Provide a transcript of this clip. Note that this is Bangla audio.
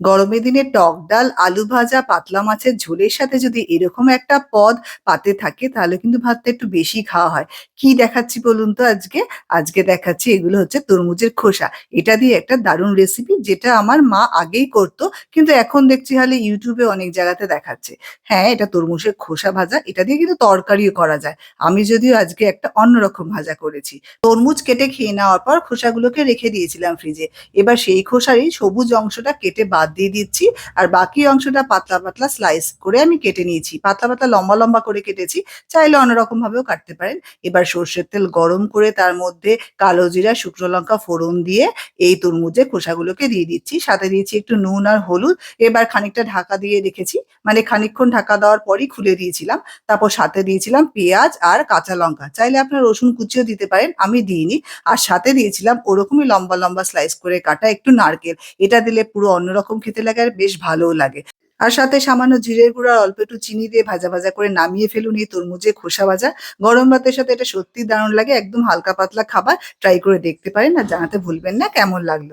গরমের দিনে টক ডাল, আলু ভাজা, পাতলা মাছের ঝোলের সাথে যদি এরকম একটা পদ পাতে থাকে তাহলে কিন্তু ভাতটা একটু বেশি খাওয়া হয়। কি দেখাচ্ছি বলুন তো আজকে? আজকে দেখাচ্ছি এগুলো হচ্ছে তরমুজের খোসা। এটা দিয়ে একটা দারুণ রেসিপি যেটা আমার মা আগেই করতো কিন্তু এখন দেখছি খালি ইউটিউবে অনেক জায়গাতে দেখাচ্ছে। হ্যাঁ, এটা তরমুজের খোসা ভাজা। এটা দিয়ে কিন্তু তরকারিও করা যায়। আমি যদিও আজকে একটা অন্যরকম ভাজা করেছি। তরমুজ কেটে খেয়ে নেওয়ার পর খোসাগুলোকে রেখে দিয়েছিলাম ফ্রিজে। এবার সেই খোসারই সবুজ অংশটা কেটে বাদ দিয়ে দিচ্ছি। আর বাকি অংশটা পাতলা পাতলা স্লাইস করে আমি কেটে নিয়েছি। পাতলা পাতলা লম্বা লম্বা করে কেটেছি। চাইলে অন্যরকম ভাবেও কাটতে পারেন। এবার সর্ষের তেল গরম করে তার মধ্যে কালো জিরা, শুকনো লঙ্কা ফোড়ন দিয়ে এই তরমুজের খোসাগুলোকে দিয়ে দিচ্ছি। সাথে দিয়েছি একটু নুন আর হলুদ। এবার খানিকটা ঢাকা দিয়ে রেখেছি। মানে খানিকক্ষণ ঢাকা দেওয়ার পরই খুলে দিয়েছিলাম। তারপর সাথে দিয়েছিলাম পেঁয়াজ আর কাঁচা লঙ্কা। চাইলে আপনার রসুন কুচিও দিতে পারেন, আমি দিইনি। আর সাথে দিয়েছিলাম ওরকমই লম্বা লম্বা স্লাইস করে কাটা একটু নারকেল। এটা দিলে পুরো অন্যরকম খেতে লাগে আর বেশ ভালোও লাগে। আর সাথে সামান্য জিরের গুঁড়ো আর অল্প একটু চিনি দিয়ে ভাজা ভাজা করে নামিয়ে ফেলুন এই তরমুজে খোসা ভাজা। গরম ভাতের সাথে এটা সত্যি দারুণ লাগে, একদম হালকা পাতলা খাবার ট্রাই করে দেখতে পারেন আর জানাতে ভুলবেন না, কেমন লাগল?